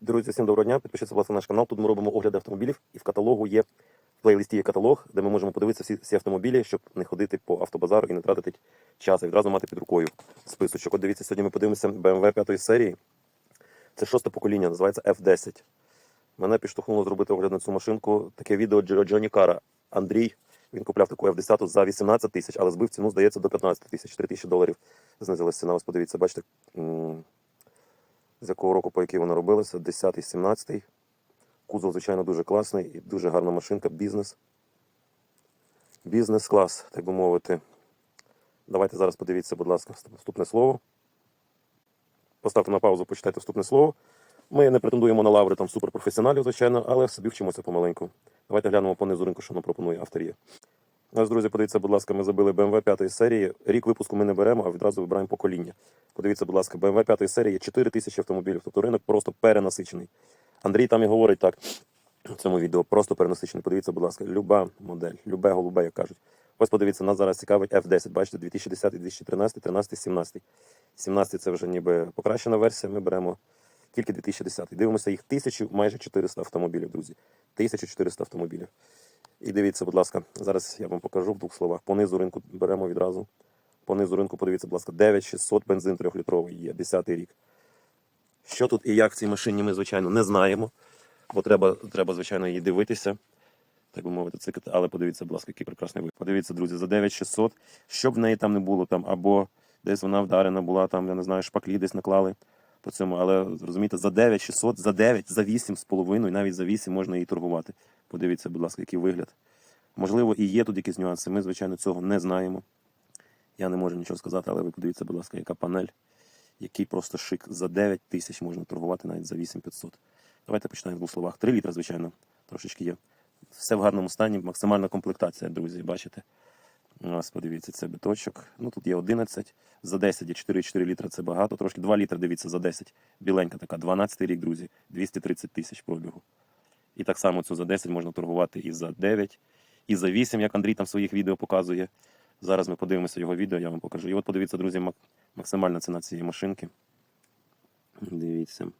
Друзі, всім доброго дня. Підпишіться, ласка, на наш канал. Тут ми робимо огляди автомобілів, і в каталогу є в плейлисті є каталог, де ми можемо подивитися всі, всі автомобілі, щоб не ходити по автобазару і не тратити час, а відразу мати під рукою списочок. От дивіться, сьогодні ми подивимося BMW 5 серії. Це шосте покоління, називається F10. Мене підштовхнуло зробити огляд на цю машинку. Таке відео Джо- Джоні Кара. Андрій. Він купляв таку F10 за 18 тисяч, але збив ціну, здається, до 15 тисяч, 3 тисячі доларів. Знизилася ціна. Ось подивіться, бачите, з якого року, по який вона робилася, 10-й, 17-й. Кузов, звичайно, дуже класний і дуже гарна машинка, бізнес. Бізнес-клас, так би мовити. Давайте зараз подивіться, будь ласка, вступне слово. Поставте на паузу, почитайте вступне слово. Ми не претендуємо на лаври там суперпрофесіоналів, звичайно, але собі вчимося помаленьку. Давайте глянемо по низу ринку, що нам пропонує авторія. Ось, друзі, подивіться, будь ласка, ми забили BMW 5 серії. Рік випуску ми не беремо, а відразу вибираємо покоління. Подивіться, будь ласка, BMW 5 серії є 4 тисячі автомобілів, тобто ринок просто перенасичений. Андрій там і говорить так в цьому відео, просто перенасичений. Подивіться, будь ласка, люба модель, любе голубе, як кажуть. Ось подивіться, нас зараз цікавить F10, бачите, 2010, 2013, 13, 17. 17 це вже ніби покращена версія, ми беремо тільки 2010. Дивимося їх тисячу, майже 400 автомобілів, друзі. 1400 автомобілів. І дивіться, будь ласка, зараз я вам покажу в двох словах. По низу ринку беремо відразу. По низу ринку, подивіться, будь ласка, 9600 бензин 3-літровий є, 10 й рік. Що тут і як в цій машині, ми, звичайно, не знаємо, бо треба, треба звичайно, її дивитися. Так би мовити, цикати, але подивіться, будь ласка, який прекрасний вид. Подивіться, друзі, за 9600, щоб в неї там не було, там, або десь вона вдарена була, там, я не знаю, шпаклі десь наклали по цьому. Але розумієте, за 9600, за 9, за 8 з половиною, навіть за 8 можна її торгувати. Подивіться, будь ласка, який вигляд. Можливо, і є тут якісь нюанси. Ми, звичайно, цього не знаємо. Я не можу нічого сказати, але ви подивіться, будь ласка, яка панель, який просто шик. За 9 тисяч можна торгувати навіть за 8500. Давайте почнемо в двох словах. 3 літра, звичайно, трошечки є. Все в гарному стані, максимальна комплектація, друзі, бачите. Ось, подивіться, це биточок. Ну тут є 11. За 10 є 4,4 літра це багато. Трошки 2 літри, дивіться, за 10. Біленька така, 12 рік, друзі, 230 тисяч пробігу. І так само цю за 10 можна торгувати і за 9, і за 8, як Андрій там в своїх відео показує. Зараз ми подивимося його відео, я вам покажу. І от подивіться, друзі, мак- максимальна ціна цієї машинки. Дивіться.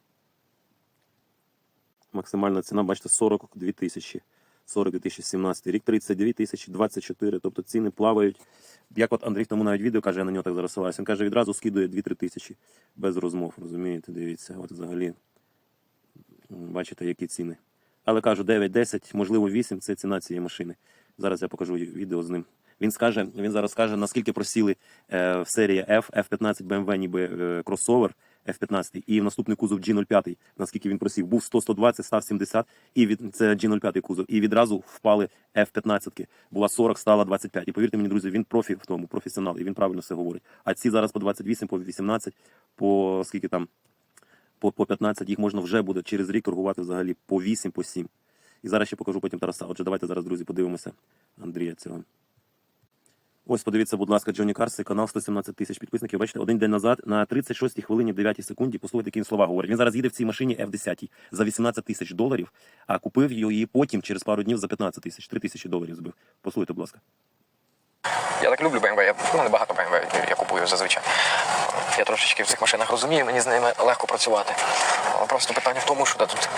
Максимальна ціна, бачите, 42 тисячі. 40 2017 рік, 32 тисячі, 24, тобто ціни плавають. Як от Андрій тому навіть відео каже, я на нього так зараз Він каже, відразу скидує 2-3 тисячі без розмов, розумієте, дивіться, от взагалі. Бачите, які ціни. Але кажу, 9-10, можливо, 8 це ціна цієї машини. Зараз я покажу відео з ним. Він скаже, він зараз скаже, наскільки просіли е, в серії F, F15 BMW, ніби е, кросовер F15, і в наступний кузов G05, наскільки він просів, був 100-120, став 70, і від це G05 кузов. І відразу впали F15. Була 40, стала 25. І повірте мені, друзі, він профі в тому, професіонал, і він правильно все говорить. А ці зараз по 28, по 18, по скільки там, по, по 15, їх можна вже буде через рік торгувати взагалі по 8, по 7. І зараз ще покажу потім Тараса. Отже, давайте зараз, друзі, подивимося Андрія цього. Ось подивіться, будь ласка, Джоні Карси, канал 117 тисяч підписників. Бачите, один день назад на 36 й хвилині 9 секунді послухайте, які він слова говорить. Він зараз їде в цій машині F10 за 18 тисяч доларів, а купив її потім через пару днів за 15 тисяч, 3 тисячі доларів збив. Послухайте, будь ласка. Я так люблю BMW, я ну, не багато BMW я. Я трошечки в цих машинах розумію, мені з ними легко працювати. Але Просто питання в тому, що тут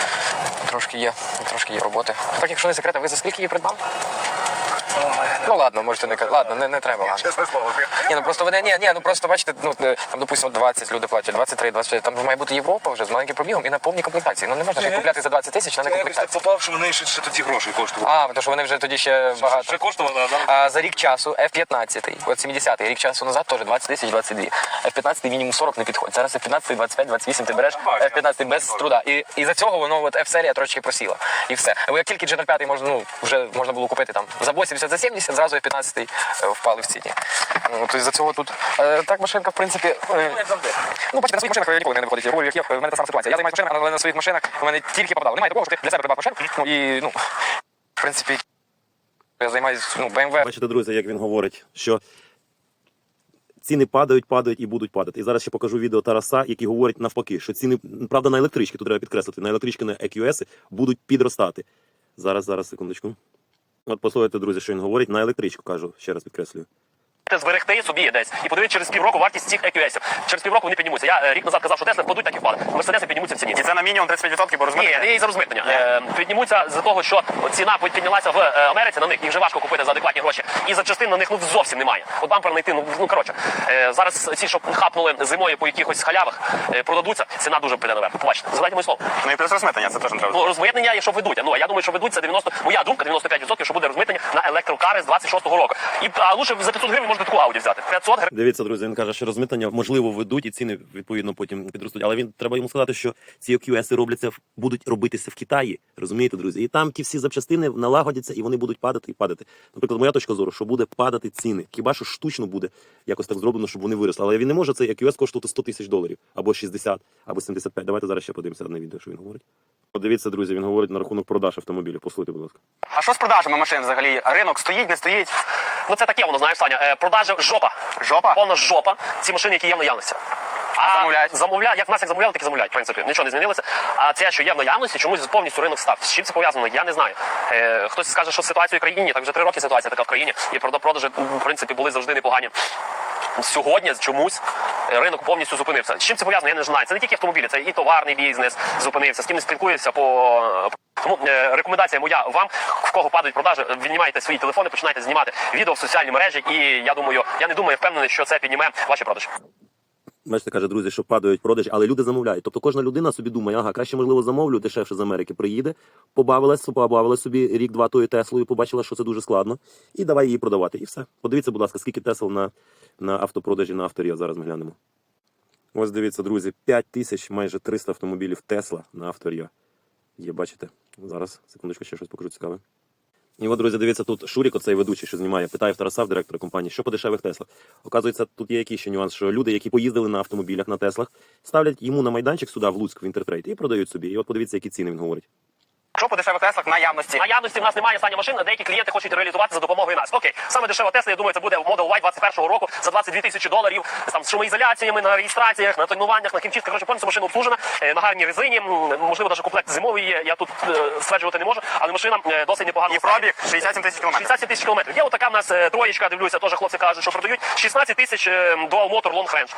трошки є, трошки є роботи. Так, якщо не секрет, а ви за скільки її придбав? Ну ладно, можете не казати. Ладно, не, не треба. Ладно. Чесне слово. Ні, ну просто вони, ні, ні, ну просто бачите, ну е, там, допустимо, 20 люди платять, 23, 24, там має бути Європа вже з маленьким пробігом і на повній комплектації. Ну не можна ж Ні. купляти за 20 тисяч на Я якось так попав, що вони ще, ще тоді гроші коштували. А, тому що вони вже тоді ще багато. Ще коштували, а зараз А за рік часу F15, от 70-й, рік часу назад теж 20 тисяч 22. F15 мінімум 40 не підходить. Зараз F15, 25, 28 ти береш F15 без труда. І, і за цього воно от F-серія трошки просіла. І все. Бо як тільки G05 можна, ну, вже можна було купити там за 80, за 70, зразу F15 е, впали в ціні. Ну, за цього тут. Е, так машинка, в принципі. е, Ну, бачите, на своїх машинах я ніколи не виходить. Руль, як є, в мене та сама ситуація. Я займаюся машинами, але на своїх машинах у мене тільки попадало. Немає такого, що ти для себе придбав машинку. Ну і ну, в принципі, я займаюся ну, BMW. Бачите, друзі, як він говорить, що ціни падають, падають і будуть падати. І зараз ще покажу відео Тараса, який говорить навпаки, що ціни, правда, на електрички, тут треба підкреслити, на електрички на EQS будуть підростати. Зараз, зараз, секундочку. От послухайте, друзі, що він говорить, на електричку кажу, ще раз підкреслюю. Зберегти собі десь і подивитися через півроку вартість цих EQS. Через півроку вони піднімуться. Я е, рік назад казав, що Тесла впадуть, так і впали. Мерседеси піднімуться в ціні. І це на мінімум 35%, бо Ні, не за розмитнення. Е, піднімуться з того, що ціна піднялася в е, Америці на них, їх вже важко купити за адекватні гроші. І запчастин на них ну зовсім немає. От бампер знайти, ну, ну коротше. Е, зараз ці, що хапнули зимою по якихось халявах, е, продадуться, ціна дуже піде наверх. Побачите, згадайте моє слово. Ну і плюс розмитнення, це теж не треба. Ну, розмитнення, якщо ведуть. Ну, а я думаю, що ведуть це 90, моя думка, 95%, що буде розмитнення електрокари з 26-го року. І а лучше за 500 гривень можна таку ауді взяти. 500 гривень. Дивіться, друзі, він каже, що розмитнення можливо ведуть і ціни відповідно потім підростуть. Але він треба йому сказати, що ці OQS робляться будуть робитися в Китаї. Розумієте, друзі? І там ті всі запчастини налагодяться і вони будуть падати і падати. Наприклад, моя точка зору, що буде падати ціни. Хіба що штучно буде якось так зроблено, щоб вони виросли. Але він не може цей OQS коштувати 100 тисяч доларів або 60, або 75. Давайте зараз ще подивимося на відео, що він говорить. Подивіться, друзі, він говорить на рахунок продаж автомобілів. Послухайте, будь ласка. А що з продажами машин взагалі? Ринок стоїть, не стоїть? Ну це таке воно, знаєш, Саня. Е, продажі жопа. Жопа? Повна жопа. Ці машини, які є в наявності. А замовляють? Замовляють, як в нас як замовляли, так і замовляють. В принципі, нічого не змінилося. А це, що є в наявності, чомусь повністю ринок став. З чим це пов'язано? Я не знаю. Е, хтось скаже, що ситуація в країні, так вже три роки ситуація така в країні, і продажі, в принципі, були завжди непогані. Сьогодні чомусь ринок повністю зупинився. З чим це пов'язано? Я не знаю. Це не тільки автомобілі, це і товарний бізнес зупинився. З ким не спілкуєшся по тому е, рекомендація моя вам, в кого падають продажі, віднімайте свої телефони, починайте знімати відео в соціальні мережі. І я думаю, я не думаю, впевнений, що це підніме ваші продажі. Бачите, каже, друзі, що падають продажі, але люди замовляють. Тобто кожна людина собі думає, ага, краще, можливо, замовлю, дешевше з Америки приїде, побавилась, побавила собі рік-два тою Теслою, побачила, що це дуже складно, і давай її продавати. І все. Подивіться, будь ласка, скільки Тесл на, на автопродажі на авторі. Зараз ми глянемо. Ось дивіться, друзі, 5 тисяч майже 300 автомобілів Тесла на авторі. Є, бачите? Зараз, секундочку, ще щось покажу цікаве. І от, друзі, дивіться, тут Шурік, оцей ведучий, що знімає, питає в Тараса, в директора компанії, що по дешевих Теслах. Оказується, тут є якийсь ще нюанс, що люди, які поїздили на автомобілях на Теслах, ставлять йому на майданчик сюди, в Луцьк, в інтертрейд, і продають собі. І от подивіться, які ціни він говорить. Що по дешевих теслах наявності? Наявності в нас немає останньої машин, а деякі клієнти хочуть реалізувати за допомогою нас. Окей, саме дешева Тесла, я думаю, це буде в Model Y 21 року за 22 тисячі доларів. Там з шумоізоляціями, на реєстраціях, на тонуваннях, на хімчистках. Коротше, повністю машина обслужена, е, на гарній резині. Можливо, навіть комплект зимовий є. Я тут е, стверджувати не можу, але машина е, досить непогана. І пробіг 67 тисяч кілометрів. 67 тисяч кілометрів. Є отака в нас троєчка, дивлюся, теж хлопці кажуть, що продають 16 тисяч Dual Motor Long Range.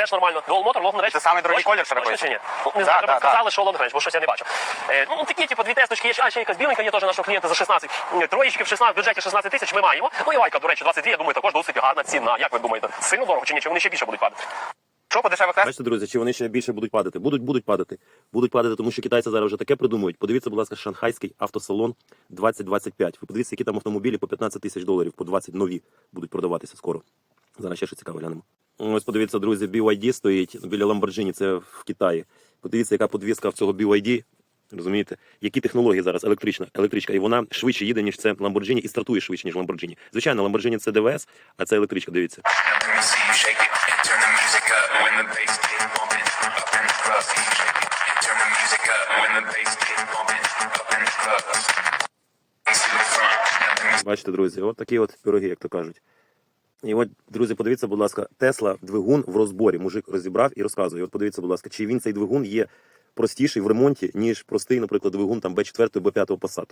Теж нормально. Dual Motor Long Range. Це самий дорогий колір, що рахується? чи ні? Ну, не знаю, да, да. сказали, що Long Range, бо щось я не бачу. Е, ну, такі, типу, дві тесточки є, а ще якась біленька є теж нашого клієнта за 16. Е, Троєчки в 16, в бюджеті 16 тисяч ми маємо. Ну і лайка, до речі, 22, я думаю, також досить гарна ціна. Як ви думаєте, сильно дорого чи ні? Чи вони ще більше будуть падати? Що по дешевих теслах? Бачите, друзі, чи вони ще більше будуть падати? Будуть, будуть падати. Будуть падати, тому що китайці зараз вже таке придумують. Подивіться, будь ласка, шанхайський автосалон 2025. Ви подивіться, які там автомобілі по 15 тисяч доларів, по 20 нові будуть продаватися скоро. Зараз ще щось цікаве глянемо. Ось подивіться, друзі, BYD стоїть біля Lamborghini, це в Китаї. Подивіться, яка подвіска в цього BYD. Розумієте, які технології зараз електрична, електричка, і вона швидше їде, ніж це Lamborghini, і стартує швидше, ніж Lamborghini. Звичайно, Lamborghini це ДВС, а це електричка. Дивіться. Бачите, друзі, от такі от пироги, як то кажуть. І от, друзі, подивіться, будь ласка, Тесла двигун в розборі. Мужик розібрав і розказує. От подивіться, будь ласка, чи він цей двигун є простіший в ремонті, ніж простий, наприклад, двигун там Б4, Б5 Passat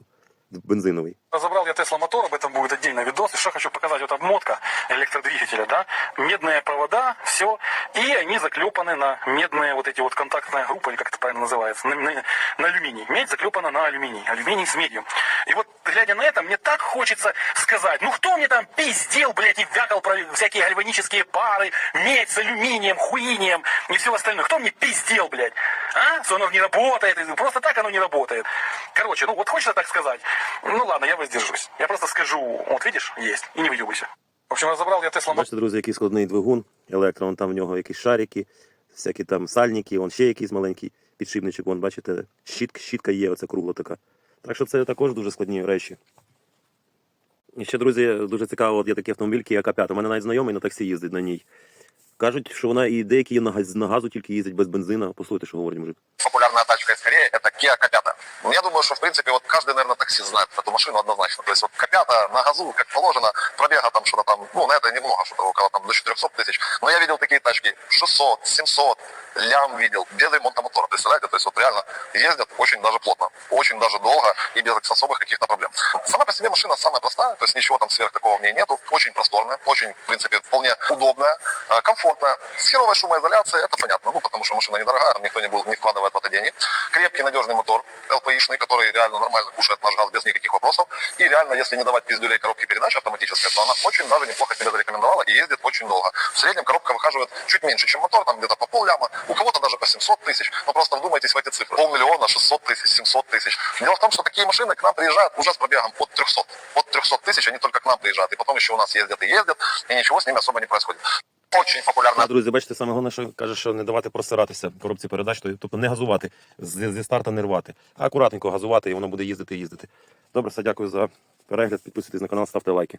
бензиновий. Разобрал я Тесла мотор, об этом будет отдельный видос. И что хочу показать, вот обмотка электродвигателя, да, медные провода, все, и они заклепаны на медные вот эти вот контактная группа, или как это правильно называется, на, на- на алюминий. Медь заклепана на алюминий, алюминий с медью. И вот, глядя на это, мне так хочется сказать, ну кто мне там пиздел, блядь, и вякал про всякие гальванические пары, медь с алюминием, хуинием и все остальное. Кто мне пиздел, блядь? А? Что оно не работает, просто так оно не работает. Короче, ну вот хочется так сказать. Ну ладно, я воздержусь. Я просто скажу, вот видишь, есть, и не выебывайся. В общем, разобрал я Тесла Бачите, друзі, який складний двигун, електро, вон там в нього якісь шарики, всякі там сальники, вон ще якийсь маленький підшипничок, вон, бачите, щітка, щітка є, оця кругла така. Так що це також дуже складні речі. І ще, друзі, дуже цікаво, от є такий автомобіль Kia K5. У мене навіть знайомий на таксі їздить на ній. Кажуть, що вона і деякі на газ- на газу тільки їздять без бензина. Послухайте, що говорить мужик. Популярна тачка из Кореи, это Kia Копята. Ну, Я думаю, что, в принципе, вот каждый, наверное, таксист знает эту машину однозначно. То есть вот Копята на газу, как положено, пробега там что-то там, ну, на это немного, что-то около там до 400 тысяч. Но я видел такие тачки 600, 700, лям видел, без ремонта мотора, представляете? То есть вот реально ездят очень даже плотно, очень даже долго и без особых каких-то проблем. Сама по себе машина самая простая, то есть ничего там сверх такого в ней нету, очень просторная, очень, в принципе, вполне удобная, э, комфортная, с херовой шумоизоляцией, это понятно, ну, потому что машина недорогая, там никто не, будет, не вкладывает в это денег. Крепкий, надежный мотор, LPI-шный, который реально нормально кушает наш газ без никаких вопросов. И реально, если не давать пиздюлей коробки передач автоматической, то она очень даже неплохо себя зарекомендовала и ездит очень долго. В среднем коробка выхаживает чуть меньше, чем мотор, там где-то по полляма, у кого-то даже по 700 тысяч. Но просто вдумайтесь в эти цифры. Полмиллиона, 600 тысяч, 700 тысяч. Дело в том, что такие машины к нам приезжают уже с пробегом от 300. От 300 тысяч они только к нам приезжают. И потом еще у нас ездят и ездят, и ничего с ними особо не происходит. Очень популярна друзі, бачите, саме головне, що каже, що не давати просиратися в коробці передач, то- тобто не газувати, зі, зі старта не рвати, а акуратненько газувати, і воно буде їздити і їздити. Добре, все, дякую за перегляд. Підписуйтесь на канал, ставте лайки.